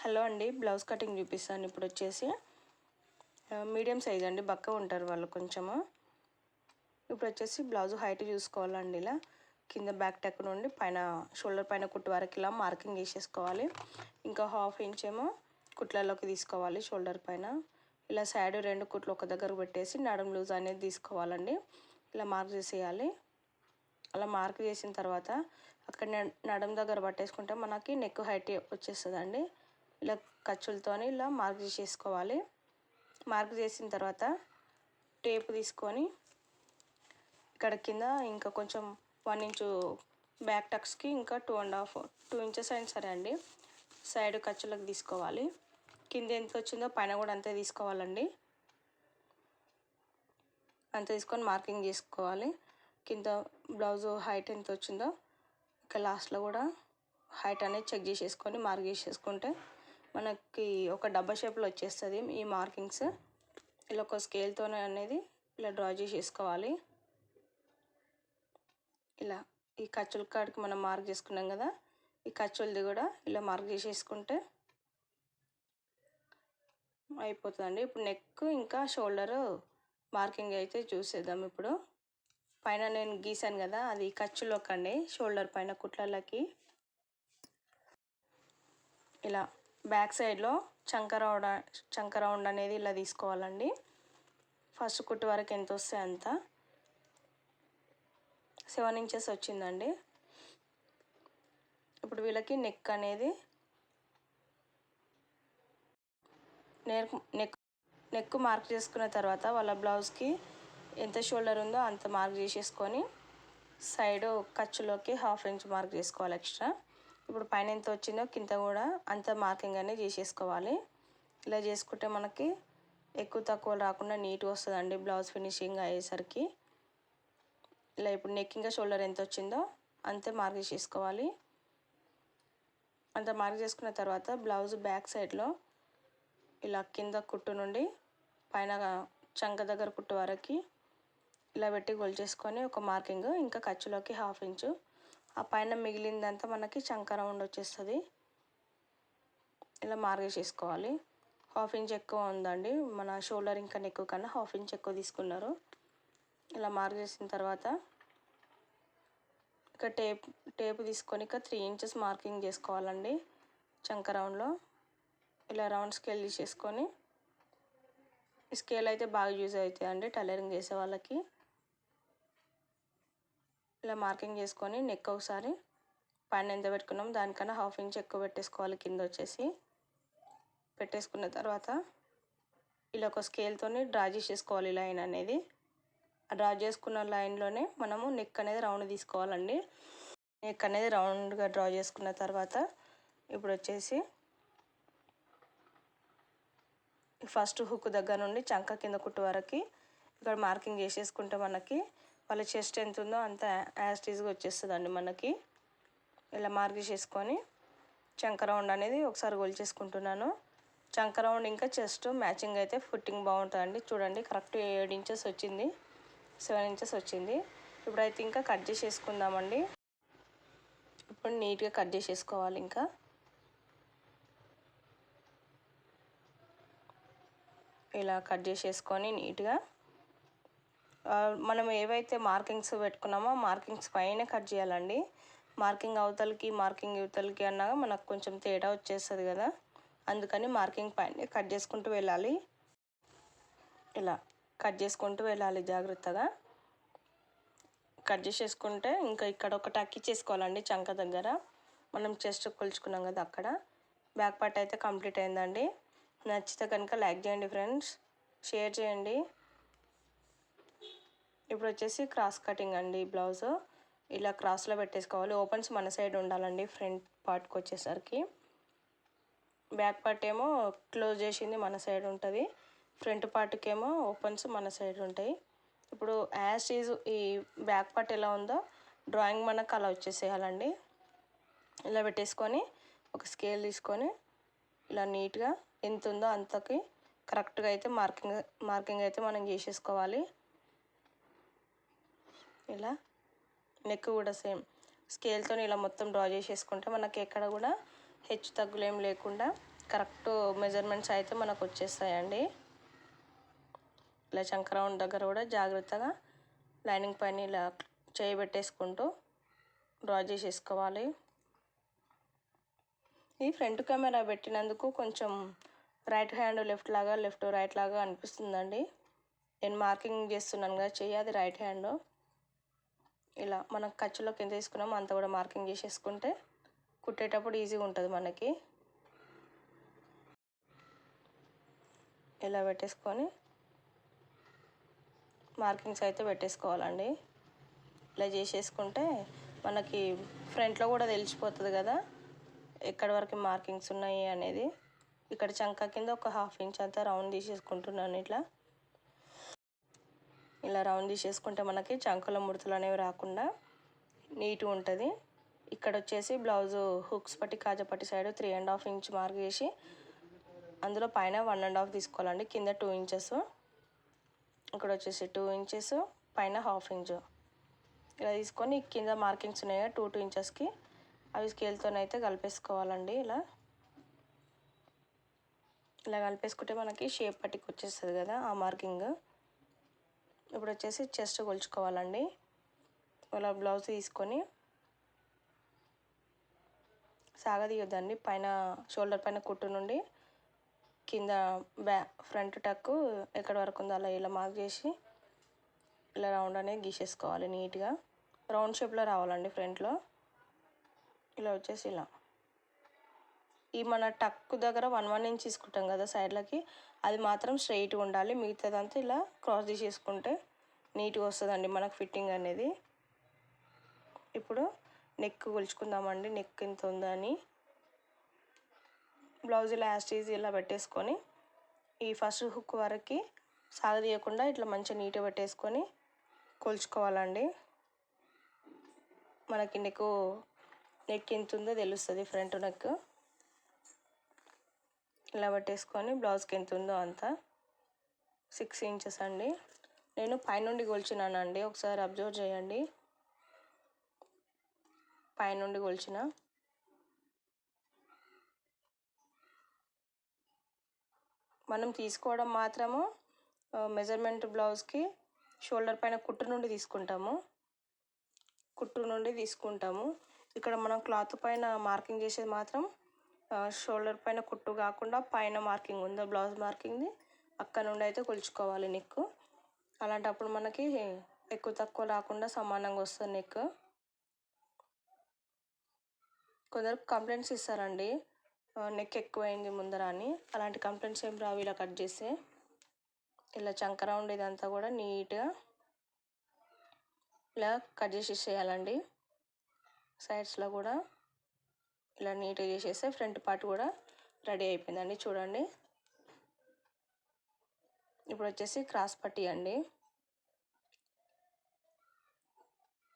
Hello అండి blouse cutting చూపిస్తాను. ఇప్పుడు వచ్చేసి మీడియం సైజ్ అండి బక్క ఉంటారు వాళ్ళు కొంచెము. ఇప్పుడు వచ్చేసి బ్లౌజ్ హైట్ చూసుకోవాలండి ఇలా. కింద బ్యాక్ టెక్ నుండి పైన షోల్డర్ పైన కుట్టు వరకు ఇలా మార్కింగ్ వేసేసుకోవాలి ఇంకా హాఫ్ ఇంచ్ ఏమో కుట్లలోకి తీసుకోవాలి షోల్డర్ పైన. ఇలా సైడ్ రెండు కుట్లు ఒక దగ్గర పెట్టేసి నడుం లూజ్ అనేది తీసుకోవాలండి. ఇలా మార్క్ చేసేయాలి. అలా మార్క్ చేసిన తర్వాత అక్కడ నడుం దగ్గర పట్టేసుకుంటే మనకి నెక్ హైట్ వచ్చేస్తుందండి. ఇలా ఖర్చులతోని ఇలా మార్క్ చేసేసుకోవాలి. మార్క్ చేసిన తర్వాత టేప్ తీసుకొని ఇక్కడ కింద ఇంకా కొంచెం వన్ ఇంచు బ్యాక్ టక్స్కి ఇంకా two and half two inches అయినా సరే అండి సైడ్ ఖర్చులకు తీసుకోవాలి. కింద ఎంత వచ్చిందో పైన కూడా అంతే తీసుకోవాలండి. అంత తీసుకొని మార్కింగ్ చేసుకోవాలి. కింద బ్లౌజ్ హైట్ ఎంత వచ్చిందో ఇంకా లాస్ట్లో కూడా హైట్ అనేది చెక్ చేసేసుకొని మార్క్ చేసేసుకుంటే మనకి ఒక డబ్బా షేప్లో వచ్చేస్తుంది ఈ మార్కింగ్స్. ఇలా ఒక స్కేల్తో అనేది ఇలా డ్రా చేసేసుకోవాలి ఇలా ఈ ఖర్చుల కాడికి మనం మార్క్ చేసుకున్నాం కదా ఈ ఖర్చులది కూడా ఇలా మార్క్ చేసేసుకుంటే అయిపోతుందండి. ఇప్పుడు నెక్ ఇంకా షోల్డర్ మార్కింగ్ అయితే చూసేద్దాం ఇప్పుడు. పైన నేను గీసాను కదా అది ఖర్చులోకి అండి షోల్డర్ పైన కుట్లలకి. ఇలా బ్యాక్ సైడ్లో చంక రౌండ్ రౌండ్ అనేది ఇలా తీసుకోవాలండి. ఫస్ట్ కుట్టు వరకు ఎంత వస్తే అంత. సెవెన్ ఇంచెస్ వచ్చిందండి. ఇప్పుడు వీళ్ళకి నెక్ అనేది నెక్ నెక్ నెక్ మార్క్ చేసుకున్న తర్వాత వాళ్ళ బ్లౌజ్కి ఎంత షోల్డర్ ఉందో అంత మార్క్ చేసేసుకొని సైడ్ ఖర్చులోకి హాఫ్ ఇంచ్ మార్క్ చేసుకోవాలి ఎక్స్ట్రా. ఇప్పుడు పైన ఎంత వచ్చిందో కింద కూడా అంత మార్కింగ్ అనేది చేసేసుకోవాలి. ఇలా చేసుకుంటే మనకి ఎక్కువ తక్కువ రాకుండా నీట్గా వస్తుందండి బ్లౌజ్ ఫినిషింగ్ అయ్యేసరికి. ఇలా ఇప్పుడు నెక్ ఇంకా షోల్డర్ ఎంత వచ్చిందో అంతే మార్క్ చేసుకోవాలి అంత మార్క్ చేసుకున్న తర్వాత బ్లౌజ్ బ్యాక్ సైడ్లో ఇలా కింద కుట్టు నుండి పైన చంక దగ్గర కుట్టు వరకు ఇలా పెట్టి చేసుకొని ఒక మార్కింగ్ ఇంకా ఖర్చులోకి హాఫ్ ఇంచు ఆ పైన మిగిలిందంతా మనకి శంకర రౌండ్ వచ్చేస్తుంది. ఇలా మార్క్ చేసుకోవాలి హాఫ్ ఇంచ్ ఎక్కువ ఉందండి. మన షోల్డర్ ఇంకా ఎక్కువ కన్నా హాఫ్ ఇంచ్ ఎక్కువ తీసుకున్నారు. ఇలా మార్క్ చేసిన తర్వాత ఇక టేప్ టేప్ తీసుకొని ఇక త్రీ ఇంచెస్ మార్కింగ్ చేసుకోవాలండి. చంక రౌండ్లో ఇలా రౌండ్ స్కేల్ తీసేసుకొని స్కేల్ అయితే బాగా యూజ్ అవుతుంది అండి టైలరింగ్ చేసే వాళ్ళకి. ఇలా మార్కింగ్ చేసుకొని నెక్ ఒకసారి పైన ఎంత పెట్టుకున్నాం దానికన్నా హాఫ్ ఇంచ్ ఎక్కువ పెట్టేసుకోవాలి కింద వచ్చేసి. పెట్టేసుకున్న తర్వాత ఇలా ఒక స్కేల్తో డ్రా చేసేసుకోవాలి లైన్ అనేది. డ్రా చేసుకున్న లైన్లోనే మనము నెక్ అనేది రౌండ్ తీసుకోవాలండి. నెక్ అనేది రౌండ్గా డ్రా చేసుకున్న తర్వాత ఇప్పుడు వచ్చేసి ఫస్ట్ హుక్ దగ్గర నుండి చంక కింద కుట్టు వరకు ఇక్కడ మార్కింగ్ చేసేసుకుంటే మనకి వాళ్ళ చెస్ట్ ఎంత ఉందో అంత యాస్టీజ్గా వచ్చేస్తుందండి మనకి. ఇలా మార్క్ చేసుకొని చంక రౌండ్ అనేది ఒకసారి గొలిచేసుకుంటున్నాను చంక రౌండ్ ఇంకా చెస్ట్ మ్యాచింగ్ అయితే ఫిట్టింగ్ బాగుంటుందండి. చూడండి కరెక్ట్ ఏడు ఇంచెస్ వచ్చింది. సెవెన్ ఇంచెస్ వచ్చింది. ఇప్పుడైతే ఇంకా కట్ చేసేసుకుందామండి. ఇప్పుడు నీట్గా కట్ చేసేసుకోవాలి ఇంకా. ఇలా కట్ చేసేసుకొని నీట్గా మనం ఏవైతే మార్కింగ్స్ పెట్టుకున్నామో మార్కింగ్స్ పైన కట్ చేయాలండి. మార్కింగ్ అవతలకి మార్కింగ్ ఇవతలకి అన్నాగా మనకు కొంచెం తేడా వచ్చేస్తుంది కదా. అందుకని మార్కింగ్ పైన కట్ చేసుకుంటూ వెళ్ళాలి. ఇలా కట్ చేసుకుంటూ వెళ్ళాలి జాగ్రత్తగా. కట్ చేసేసుకుంటే ఇంకా ఇక్కడ ఒకటి అక్కిచ్చేసుకోవాలండి చంక దగ్గర. మనం చెస్ట్ కొలుచుకున్నాం కదా అక్కడ. బ్యాక్ పార్ట్ అయితే కంప్లీట్ అయిందండి. నచ్చితే కనుక లైక్ చేయండి ఫ్రెండ్స్. షేర్ చేయండి. ఇప్పుడు వచ్చేసి క్రాస్ కటింగ్ అండి బ్లౌజ్. ఇలా క్రాస్లో పెట్టేసుకోవాలి. ఓపెన్స్ మన సైడ్ ఉండాలండి ఫ్రంట్ పార్ట్కి వచ్చేసరికి. బ్యాక్ పార్ట్ ఏమో క్లోజ్ చేసింది మన సైడ్ ఉంటుంది. ఫ్రంట్ పార్ట్కి ఏమో ఓపెన్స్ మన సైడ్ ఉంటాయి. ఇప్పుడు యాజ్ ఈజ్ ఈ బ్యాక్ పార్ట్ ఎలా ఉందో డ్రాయింగ్ మనకు అలా వచ్చేసేయాలండి. ఇలా పెట్టేసుకొని ఒక స్కేల్ తీసుకొని ఇలా నీట్గా ఎంత ఉందో అంతకి కరెక్ట్గా అయితే మార్కింగ్ మార్కింగ్ అయితే మనం చేసేసుకోవాలి. ఇలా నెక్ కూడా సేమ్. స్కేల్తో ఇలా మొత్తం డ్రా చేసేసుకుంటే మనకి ఎక్కడ కూడా హెచ్చు తగ్గులేం లేకుండా కరెక్ట్ మెజర్మెంట్స్ అయితే మనకు వచ్చేస్తాయండి. ఇలా చంకరౌండ్ దగ్గర కూడా జాగ్రత్తగా లైనింగ్ పైన ఇలా చేయబెట్టేసుకుంటూ డ్రా చేసేసుకోవాలి. ఈ ఫ్రంట్ కెమెరా పెట్టినందుకు కొంచెం రైట్ హ్యాండ్ లెఫ్ట్ లాగా లెఫ్ట్ రైట్ లాగా అనిపిస్తుందండి. నేను మార్కింగ్ చేస్తున్నాను కదా చెయ్యి అది రైట్ హ్యాండ్. ఇలా మనం ఖర్చులోకి ఎంత తీసుకున్నామో అంత కూడా మార్కింగ్ చేసేసుకుంటే కుట్టేటప్పుడు ఈజీగా ఉంటుంది మనకి. ఇలా పెట్టేసుకొని మార్కింగ్స్ అయితే పెట్టేసుకోవాలండి. ఇలా చేసేసుకుంటే మనకి ఫ్రంట్లో కూడా తెలిసిపోతుంది కదా ఎక్కడి వరకు మార్కింగ్స్ ఉన్నాయి అనేది. ఇక్కడ చంక కింద ఒక హాఫ్ ఇంచ్ అంతా రౌండ్ తీసేసుకుంటున్నాను ఇట్లా. ఇలా రౌండ్ తీసేసుకుంటే మనకి చంకల ముడతలు అనేవి రాకుండా నీట్గా ఉంటుంది. ఇక్కడ వచ్చేసి బ్లౌజు హుక్స్ పట్టి కాజపట్టి side three and half inch mark చేసి అందులో పైన వన్ అండ్ హాఫ్ తీసుకోవాలండి. కింద టూ ఇంచెస్ ఇక్కడ వచ్చేసి టూ ఇంచెస్ పైన హాఫ్ ఇంచ్ ఇలా తీసుకొని కింద మార్కింగ్స్ ఉన్నాయి టూ టూ ఇంచెస్కి అవి స్కేల్తోనైతే కలిపేసుకోవాలండి ఇలా. ఇలా కలిపేసుకుంటే మనకి షేప్ పట్టికి వచ్చేస్తుంది కదా ఆ మార్కింగ్ ఇప్పుడు వచ్చేసి చెస్ట్ కొలుచుకోవాలండి. ఇలా బ్లౌజ్ తీసుకొని సాగదీయొద్దండి. పైన షోల్డర్ పైన కుట్టు నుండి కింద బ్యా ఫ్రంట్ టక్ ఎక్కడి వరకు ఉందో అలా ఇలా మార్క్ చేసి ఇలా రౌండ్ అనేది గీసేసుకోవాలి నీట్గా. రౌండ్ షేప్లో రావాలండి ఫ్రంట్లో. ఇలా వచ్చేసి ఇలా. ఈ మన టక్ దగ్గర వన్ వన్ ఇంచ్ తీసుకుంటాం కదా సైడ్లకి అది మాత్రం స్ట్రైట్గా ఉండాలి. మిగతాదంతా ఇలా క్రాస్ తీసేసుకుంటే నీట్గా వస్తుందండి మనకు ఫిట్టింగ్ అనేది. ఇప్పుడు నెక్ కొలుచుకుందామండి. నెక్ ఎంత ఉందని బ్లౌజ్ ఇలా యాస్టీజ్ ఇలా పెట్టేసుకొని ఈ ఫస్ట్ హుక్ వరకు సాగదీయకుండా ఇట్లా మంచిగా నీట్గా పెట్టేసుకొని కొలుచుకోవాలండి. మనకి నెక్ నెక్ ఎంత ఉందో తెలుస్తుంది ఫ్రంట్ నెక్. ఇలా పట్టేసుకొని బ్లౌజ్కి ఎంత ఉందో అంత. సిక్స్ ఇంచెస్ అండి. నేను పైనుండి కొలిచినానండి. ఒకసారి అబ్జర్వ్ చేయండి. పైనుండి కొలిచిన. మనం తీసుకోవడం మాత్రము మెజర్మెంట్ బ్లౌజ్కి షోల్డర్ పైన కుట్టు నుండి తీసుకుంటాము. కుట్టు నుండి తీసుకుంటాము. ఇక్కడ మనం క్లాత్ పైన మార్కింగ్ చేసేది మాత్రం షోల్డర్ పైన కుట్టు కాకుండా పైన మార్కింగ్ ఉందో? బ్లౌజ్ మార్కింగ్ది? అక్కడ నుండి అయితే కొలుచుకోవాలి నెక్ అలాంటప్పుడు మనకి ఎక్కువ తక్కువ రాకుండా సమానంగా వస్తుంది నెక్ కొందరు కంప్లైంట్స్ ఇస్తారండి. నెక్ ఎక్కువైంది ముందర అని. అలాంటి కంప్లైంట్స్ ఏం రావు ఇలా కట్ చేస్తే. ఇలా చంక రౌండ్ ఇదంతా కూడా నీట్గా ఇలా కట్ చేసి చేయాలండి సైడ్స్లో కూడా ఇలా నీట్గా చేసేస్తే ఫ్రంట్ పార్ట్ కూడా రెడీ అయిపోయిందండి. చూడండి. ఇప్పుడు వచ్చేసి క్రాస్ పట్టీ అండి.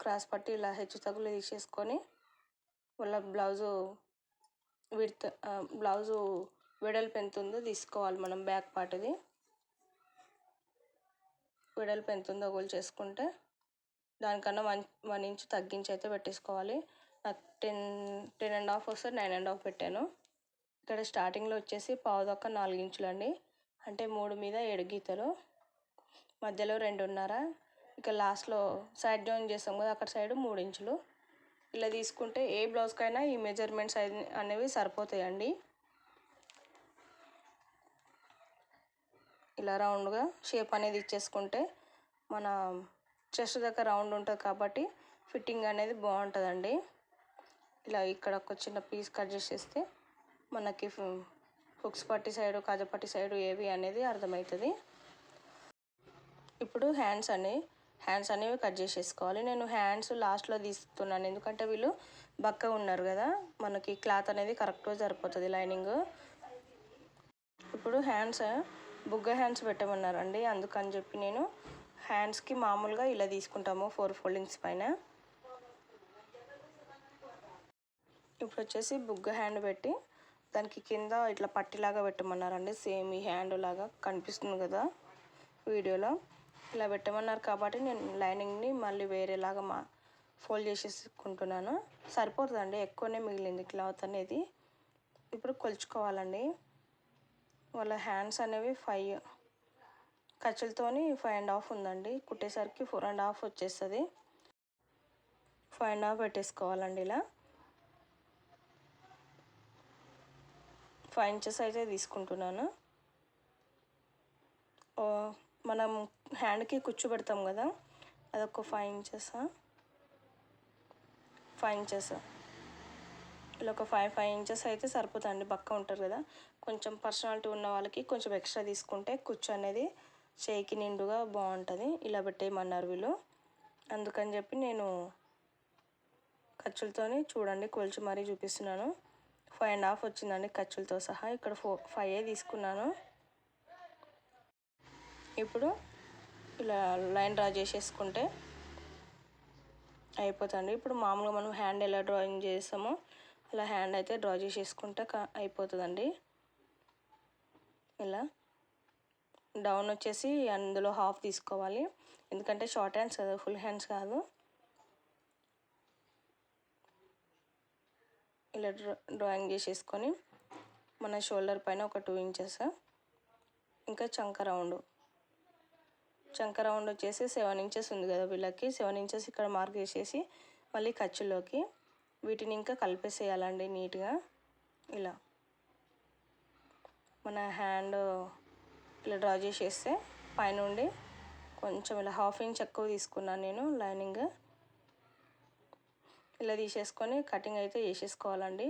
క్రాస్ పట్టీ ఇలా హెచ్చు తగులు తీసేసుకొని మళ్ళీ బ్లౌజు విడత బ్లౌజు వెడల్పు ఎంత ఉందో తీసుకోవాలి మనం బ్యాక్ పార్ట్ది వెడల్పు ఎంత ఉందో చేసుకుంటే దానికన్నా వన్ వన్ ఇంచ్ తగ్గించి అయితే పెట్టేసుకోవాలి. టెన్ టెన్ అండ్ హాఫ్ వస్తే నైన్ అండ్ హాఫ్ పెట్టాను. ఇక్కడ స్టార్టింగ్లో వచ్చేసి పావు దొక్క నాలుగు ఇంచులు అండి అంటే మూడు మీద ఏడు గీతలు. మధ్యలో రెండున్నర. ఇక లాస్ట్లో సైడ్ జాయిన్ చేస్తాం కదా అక్కడ సైడ్ మూడు ఇంచులు ఇలా తీసుకుంటే ఏ బ్లౌజ్కైనా ఈ మెజర్మెంట్స్ అనేవి సరిపోతాయండి. ఇలా రౌండ్గా షేప్ అనేది ఇచ్చేసుకుంటే మన చెస్ట్ దగ్గర రౌండ్ ఉంటుంది కాబట్టి ఫిట్టింగ్ అనేది బాగుంటుందండి. ఇలా ఇక్కడ ఒక చిన్న పీస్ కట్ చేసేస్తే మనకి హుక్స్ పట్టి సైడు కాజపట్టి సైడు ఏవి అనేది అర్థమవుతుంది ఇప్పుడు హ్యాండ్స్ అనే హ్యాండ్స్ అనేవి కట్ చేసేసుకోవాలి. నేను హ్యాండ్స్ లాస్ట్లో తీస్తున్నాను. ఎందుకంటే వీళ్ళు బక్క ఉన్నారు కదా మనకి క్లాత్ అనేది కరెక్ట్గా సరిపోతుంది లైనింగ్ ఇప్పుడు హ్యాండ్స్ బుగ్గ హ్యాండ్స్ పెట్టమన్నారండి. అందుకని చెప్పి నేను హ్యాండ్స్కి మామూలుగా ఇలా తీసుకుంటాము ఫోర్ ఫోల్డింగ్స్ పైన. ఇప్పుడు వచ్చేసి బుగ్గ హ్యాండ్ పెట్టి దానికి కింద ఇట్లా పట్టిలాగా పెట్టమన్నారండి. సేమ్ ఈ హ్యాండ్ లాగా కనిపిస్తుంది కదా వీడియోలో. ఇలా పెట్టమన్నారు కాబట్టి నేను లైనింగ్ని మళ్ళీ వేరేలాగా మా ఫోల్డ్ చేసేసుకుంటున్నాను. సరిపోతుందండి. ఎక్కువనే మిగిలింది క్లాత్ అనేది. ఇప్పుడు కొలుచుకోవాలండి. వాళ్ళ హ్యాండ్స్ అనేవి ఫైవ్ ఖర్చులతోని ఫైవ్ అండ్ హాఫ్ ఉందండి. కుట్టేసరికి ఫోర్ అండ్ హాఫ్ వచ్చేస్తుంది. ఫైవ్ అండ్ హాఫ్ పెట్టేసుకోవాలండి ఇలా. ఫైవ్ ఇంచెస్ అయితే తీసుకుంటున్నాను మనం హ్యాండ్కి కుచ్చు పెడతాం కదా అదొక ఫైవ్ ఇంచెస్ ఫైవ్ ఇంచెస్ ఇలా ఒక ఫైవ్ ఫైవ్ ఇంచెస్ అయితే సరిపోతుందండి బక్క ఉంటారు కదా. కొంచెం పర్సనాలిటీ ఉన్న వాళ్ళకి కొంచెం ఎక్స్ట్రా తీసుకుంటే కుచ్చు అనేది చేయికి నిండుగా బాగుంటుంది ఇలా పెట్టేయమన్నారు వీళ్ళు. అందుకని చెప్పి నేను ఖర్చులతోని చూడండి కొలిచి మరీ చూపిస్తున్నాను. ఫైవ్ అండ్ హాఫ్ వచ్చిందండి ఖర్చులతో సహా. ఇక్కడ ఫోర్ ఫైవ్ తీసుకున్నాను. ఇప్పుడు ఇలా లైన్ డ్రా చేసేసుకుంటే అయిపోతుంది. ఇప్పుడు మామూలుగా మనం హ్యాండ్ ఎలా డ్రాయింగ్ చేస్తామో అలా హ్యాండ్ అయితే డ్రా చేసేసుకుంటే అయిపోతుందండి. ఇలా డౌన్ వచ్చేసి అందులో హాఫ్ తీసుకోవాలి. ఎందుకంటే షార్ట్ హ్యాండ్స్ కదా ఫుల్ హ్యాండ్స్ కాదు. ఇలా డ్రాయింగ్ చేసేసుకొని మన షోల్డర్ పైన ఒక టూ ఇంచెస్ ఇంకా చంక రౌండ్. చంక రౌండ్ వచ్చేసి సెవెన్ ఇంచెస్ ఉంది కదా వీళ్ళకి. సెవెన్ ఇంచెస్ ఇక్కడ మార్క్ చేసేసి మళ్ళీ ఖర్చులోకి వీటిని ఇంకా కలిపేసేయాలండి నీట్గా. ఇలా మన హ్యాండ్ ఇలా డ్రా చేసేస్తే పైనుండి కొంచెం ఇలా హాఫ్ ఇంచ్ ఎక్కువ తీసుకున్నాను నేను లైనింగ్. ఇలా తీసేసుకొని కటింగ్ అయితే చేసేసుకోవాలండి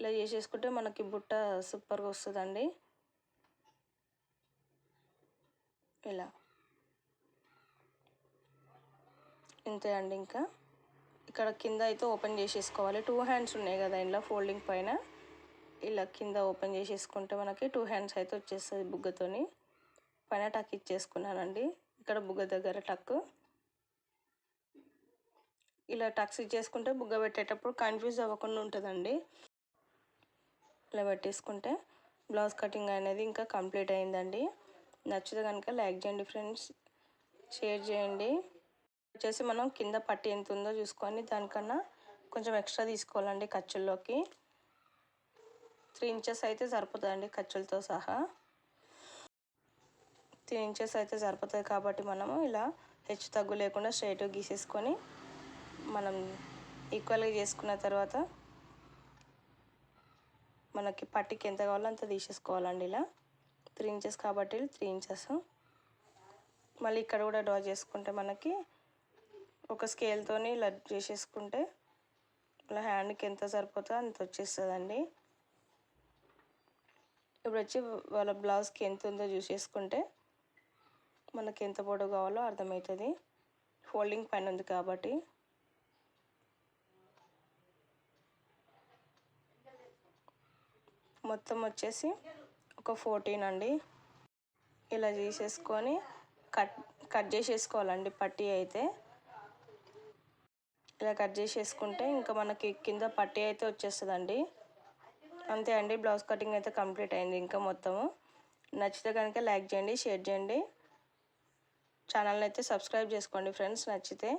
ఇలా చేసేసుకుంటే మనకి బుట్ట సూపర్గా వస్తుందండి. ఇలా. ఇంతే అండి ఇంకా. ఇక్కడ కింద అయితే ఓపెన్ చేసేసుకోవాలి. టూ హ్యాండ్స్ ఉన్నాయి కదా ఇంట్లో ఫోల్డింగ్ పైన. ఇలా కింద ఓపెన్ చేసేసుకుంటే మనకి టూ హ్యాండ్స్ అయితే వచ్చేస్తుంది బుగ్గతోని. పైన టక్ ఇచ్చేసుకున్నానండి. ఇక్కడ బుగ్గ దగ్గర టక్. ఇలా టక్స్ ఇచ్చేసుకుంటే బుగ్గ పెట్టేటప్పుడు కన్ఫ్యూజ్ అవ్వకుండా ఉంటుందండి. ఇలా పెట్టేసుకుంటే బ్లౌజ్ కటింగ్ అనేది ఇంకా కంప్లీట్ అయిందండి. నచ్చితే కనుక లైక్ చేయండి ఫ్రెండ్స్. షేర్ చేయండి. వచ్చేసి మనం కింద పట్టి ఎంత ఉందో చూసుకొని దానికన్నా కొంచెం ఎక్స్ట్రా తీసుకోవాలండి ఖర్చుల్లోకి. త్రీ ఇంచెస్ అయితే సరిపోతుందండి ఖర్చులతో సహా. త్రీ ఇంచెస్ అయితే సరిపోతుంది కాబట్టి మనము ఇలా హెచ్చు తగ్గు లేకుండా స్ట్రైట్గా గీసేసుకొని మనం ఈక్వల్గా చేసుకున్న తర్వాత మనకి పట్టికి ఎంత కావాలో అంత తీసేసుకోవాలండి ఇలా. త్రీ ఇంచెస్ కాబట్టి త్రీ ఇంచెస్ మళ్ళీ ఇక్కడ కూడా డ్రా చేసుకుంటే మనకి ఒక స్కేల్తో ఇలా చేసేసుకుంటే ఇలా హ్యాండ్కి ఎంత సరిపోతుందో అంత వచ్చేస్తుందండి. ఇప్పుడు వచ్చి వాళ్ళ బ్లౌజ్కి ఎంత ఉందో చూసేసుకుంటే మనకి ఎంత పొడవు కావాలో అర్థమవుతుంది. ఫోల్డింగ్ పైన ఉంది కాబట్టి. మొత్తం వచ్చేసి ఒక ఫోర్టీన్ అండి. ఇలా తీసేసుకొని కట్ కట్ చేసేసుకోవాలండి పట్టీ అయితే. ఇలా కట్ చేసేసుకుంటే ఇంకా మనకి కింద పట్టీ అయితే వచ్చేస్తుందండి. అంతే అండి బ్లౌజ్ కటింగ్ అయితే కంప్లీట్ అయింది ఇంకా మొత్తము. నచ్చితే కనుక లైక్ చేయండి షేర్ చేయండి. ఛానల్ని అయితే సబ్స్క్రైబ్ చేసుకోండి ఫ్రెండ్స్ నచ్చితే.